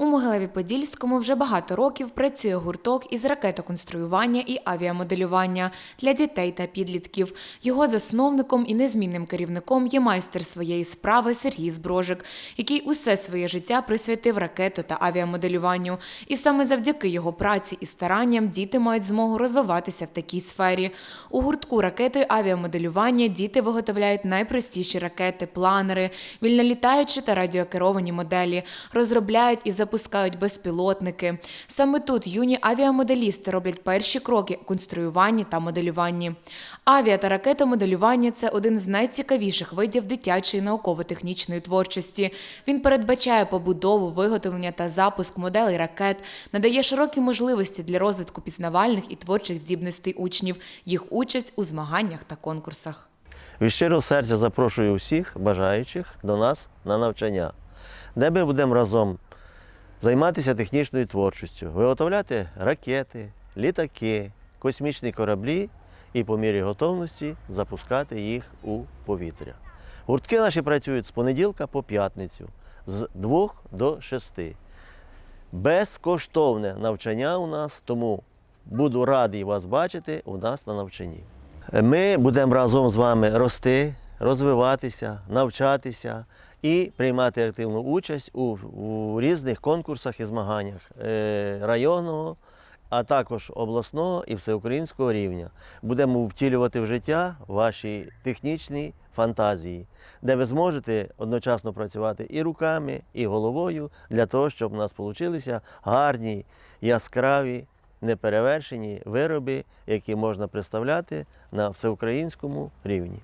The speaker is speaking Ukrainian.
У Могилеві-Подільському вже багато років працює гурток із ракетоконструювання і авіамоделювання для дітей та підлітків. Його засновником і незмінним керівником є майстер своєї справи Сергій Зброжик, який усе своє життя присвятив ракету та авіамоделюванню. І саме завдяки його праці і старанням діти мають змогу розвиватися в такій сфері. У гуртку ракети авіамоделювання діти виготовляють найпростіші ракети, планери, вільнолітаючі та радіокеровані моделі, розробляють і запускають безпілотники. Саме тут юні авіамоделісти роблять перші кроки у конструюванні та моделюванні. Авіа та ракетомоделювання це один з найцікавіших видів дитячої науково-технічної творчості. Він передбачає побудову, виготовлення та запуск моделей ракет, надає широкі можливості для розвитку пізнавальних і творчих здібностей учнів, їх участь у змаганнях та конкурсах. Від щирого серця запрошую усіх бажаючих до нас на навчання, де ми будемо разом займатися технічною творчістю, виготовляти ракети, літаки, космічні кораблі і по мірі готовності запускати їх у повітря. Гуртки наші працюють з понеділка по п'ятницю з 2 до 6. Безкоштовне навчання у нас, тому буду радий вас бачити у нас на навчанні. Ми будемо разом з вами рости, розвиватися, навчатися і приймати активну участь у, у різних конкурсах і змаганнях е, районного, а також обласного і всеукраїнського рівня. Будемо втілювати в життя ваші технічні фантазії, де ви зможете одночасно працювати і руками, і головою для того, щоб у нас вийшли гарні, яскраві неперевершені вироби, які можна представляти на всеукраїнському рівні.